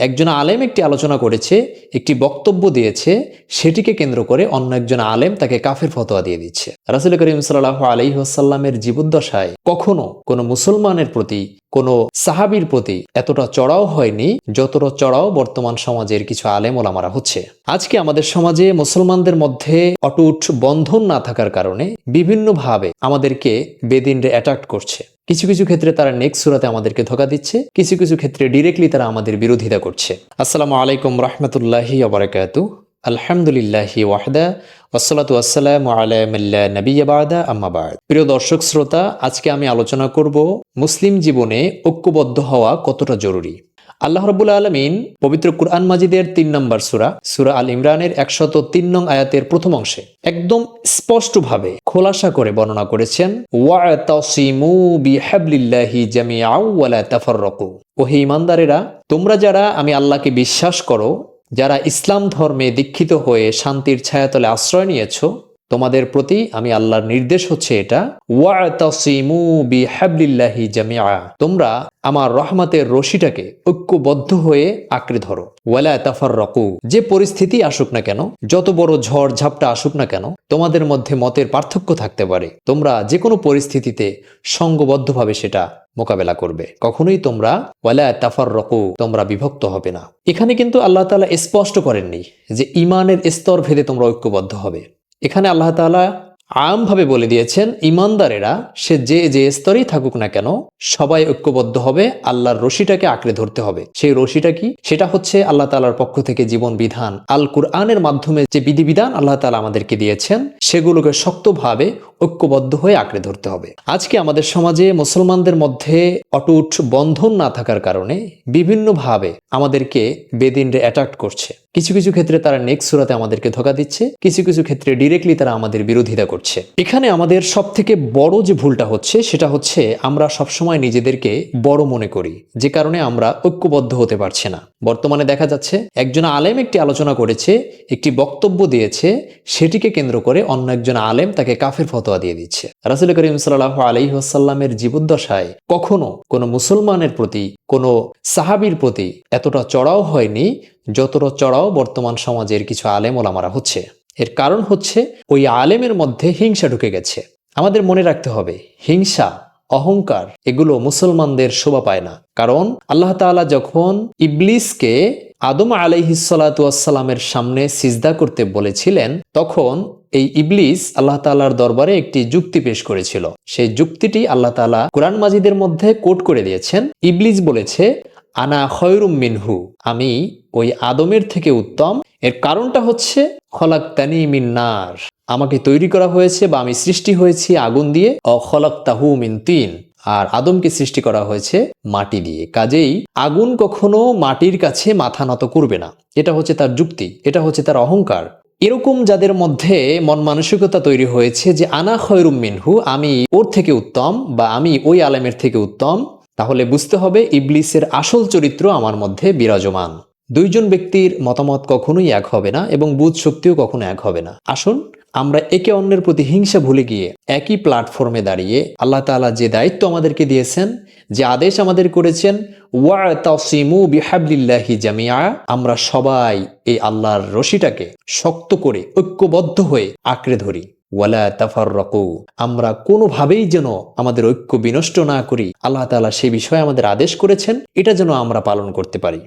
একজন আলেম একটি আলোচনা করেছে, একটি বক্তব্য দিয়েছে, সেটিকে কেন্দ্র করে অন্য একজন আলেম তাকে কাফের ফতোয়া দিয়ে দিচ্ছে। রাসুল করিম সাল্লাহ আলহিহাসাল্লামের জীবদ্দশায় কখনো কোনো মুসলমানের প্রতি কোনো সাহাবির প্রতি এতটা চড়াও হয়নি যতটা চড়াও বর্তমান সমাজের কিছু আলেম ওলামারা হচ্ছে। আজকে আমাদের সমাজে মুসলমানদের মধ্যে অটুট বন্ধন না থাকার কারণে বিভিন্নভাবে আমাদেরকে বেদিনরে অ্যাট্রাক্ট করছে। কিছু কিছু ক্ষেত্রে তারা নেক্সট সুরাতে আমাদেরকে ধোকা দিচ্ছে, কিছু কিছু ক্ষেত্রে ডিরেক্টলি তারা আমাদের বিরোধিতা করছে। আসসালামু আলাইকুম রহমতুল্লাহি আবরাকাতু আলহামদুলিল্লাহি ওয়াহদা ওয়াসালাতু আসসালাম আলামিল্লা নবিয়াবাদা আম্মাবাদ প্রিয় দর্শক, শ্রোতা, আজকে আমি আলোচনা করব মুসলিম জীবনে ঐক্যবদ্ধ হওয়া কতটা জরুরি। আল্লাহ রবুল্লা আলমিন পবিত্র কুরআন মাজিদের তিন নম্বর সুরা সুরা আল ইমরানের একশত তিন নং আয়াতের প্রথম অংশে একদম স্পষ্টভাবে খোলাসা করে বর্ণনা করেছেন ওহে ইমানদারেরা তোমরা যারা আমি আল্লাহকে বিশ্বাস করো যারা ইসলাম ধর্মে দীক্ষিত হয়ে শান্তির ছায়াতলে আশ্রয় নিয়েছ তোমাদের প্রতি আমি আল্লাহর নির্দেশ হচ্ছে এটা, ওয়াতাসিমু তোমরা আমার রহমতের রশিটাকে ঐক্যবদ্ধ হয়ে আঁকড়ে ধরো। ওয়ালা তাফার রকু যে পরিস্থিতি আসুক না কেন, যত বড় ঝড় ঝাপটা আসুক না কেন, তোমাদের মধ্যে মতের পার্থক্য থাকতে পারে। তোমরা যে কোনো পরিস্থিতিতে সঙ্গবদ্ধভাবে সেটা মোকাবেলা করবে। কখনোই তোমরা ওয়ালা তাফার রকু তোমরা বিভক্ত হবে না। এখানে কিন্তু আল্লাহ তালা স্পষ্ট করেননি যে ইমানের স্তর ভেদে তোমরা ঐক্যবদ্ধ হবে। এখানে আল্লাহ তালা আমভাবে বলে দিয়েছেন, ইমানদারেরা সে যে যে স্তরেই থাকুক না কেন, সবাই ঐক্যবদ্ধ হবে, আল্লাহর রশিটাকে আঁকড়ে ধরতে হবে। সেই রশিটা কি? সেটা হচ্ছে আল্লাহ তালার পক্ষ থেকে জীবন বিধান। আল কুরআনের মাধ্যমে যে বিধিবিধান আল্লাহ তালা আমাদেরকে দিয়েছেন, সেগুলোকে শক্তভাবে ঐক্যবদ্ধ হয়ে আঁকড়ে ধরতে হবে। আজকে আমাদের সমাজে মুসলমানদের মধ্যে অটুট বন্ধন না থাকার কারণে বিভিন্নভাবে আমাদেরকে বেদিনরে অ্যাট্রাক্ট করছে। কিছু কিছু ক্ষেত্রে তারা নেক্সট সুরাতে আমাদেরকে ধোকা দিচ্ছে, কিছু কিছু ক্ষেত্রে ডিরেক্টলি তারা আমাদের বিরোধিতা করছে। এখানে আমাদের সব থেকে বড় যে ভুলটা হচ্ছে, সেটা হচ্ছে আমরা সবসময় নিজেদেরকে বড় মনে করি, যে কারণে আমরা ঐক্যবদ্ধ হতে পারছি না। বর্তমানে দেখা যাচ্ছে, একজন আলেম একটি আলোচনা করেছে, একটি বক্তব্য দিয়েছে, সেটিকে কেন্দ্র করে অন্য একজন আলেম তাকে কাফের ফতোয়া দিয়ে দিচ্ছে। রাসুল করিম সাল্লাহ আলহিহাসাল্লামের জীবদ্দশায় কখনো কোনো মুসলমানের প্রতি, কোনো সাহাবির প্রতি এতটা চড়াও হয়নি যতটা চড়াও বর্তমান সমাজের কিছু আলেম ওলামারা হচ্ছে। এর কারণ হচ্ছে ওই আলেমের মধ্যে হিংসা ঢুকে গেছে। আমাদের মনে রাখতে হবে, হিংসা, অহংকার এগুলো মুসলমানদের শোভা পায় না। কারণ আল্লাহ তাআলা যখন ইবলিসকে আদম আলাইহিসালামের সামনে সিজদা করতে বলেছিলেন, তখন এই ইবলিস আল্লাহ তালার দরবারে একটি যুক্তি পেশ করেছিল। সেই যুক্তিটি আল্লাহ তালা কোরআন মাজিদের মধ্যে কোট করে দিয়েছেন। ইবলিস বলেছে, আনা খয়রুম মিনহু আমি ওই আদমের থেকে উত্তম। এর কারণটা হচ্ছে খলাক তানি মিন্নার আমাকে তৈরি করা হয়েছে বা আমি সৃষ্টি হয়েছি আগুন দিয়ে। অখলাক তাহু মিন তিন আর আদমকে সৃষ্টি করা হয়েছে মাটি দিয়ে। কাজেই আগুন কখনো মাটির কাছে মাথা নত করবে না। এটা হচ্ছে তার যুক্তি, এটা হচ্ছে তার অহংকার। এরকম যাদের মধ্যে মন মানসিকতা তৈরি হয়েছে যে, আনা খয়রুম মিনহু, আমি ওর থেকে উত্তম বা আমি ওই আলেমের থেকে উত্তম, তাহলে বুঝতে হবে ইবলিসের আসল চরিত্র আমার মধ্যে বিরাজমান। দুইজন ব্যক্তির মতামত কখনোই এক হবে না এবং বুধ শক্তিও কখনো এক হবে না। আসুন, আমরা একে অন্যের প্রতি হিংসা ভুলে গিয়ে একই প্ল্যাটফর্মে দাঁড়িয়ে আল্লাহ তালা যে দায়িত্ব আমাদেরকে দিয়েছেন, যে আদেশ আমাদের করেছেন ওয়া জামিয়া আমরা সবাই এই আল্লাহর রশিটাকে শক্ত করে ঐক্যবদ্ধ হয়ে আঁকড়ে ধরি। ওয়ালা তাফার রকু আমরা কোনোভাবেই যেন আমাদের ঐক্য বিনষ্ট না করি। আল্লাহ তালা সে বিষয়ে আমাদের আদেশ করেছেন, এটা যেন আমরা পালন করতে পারি।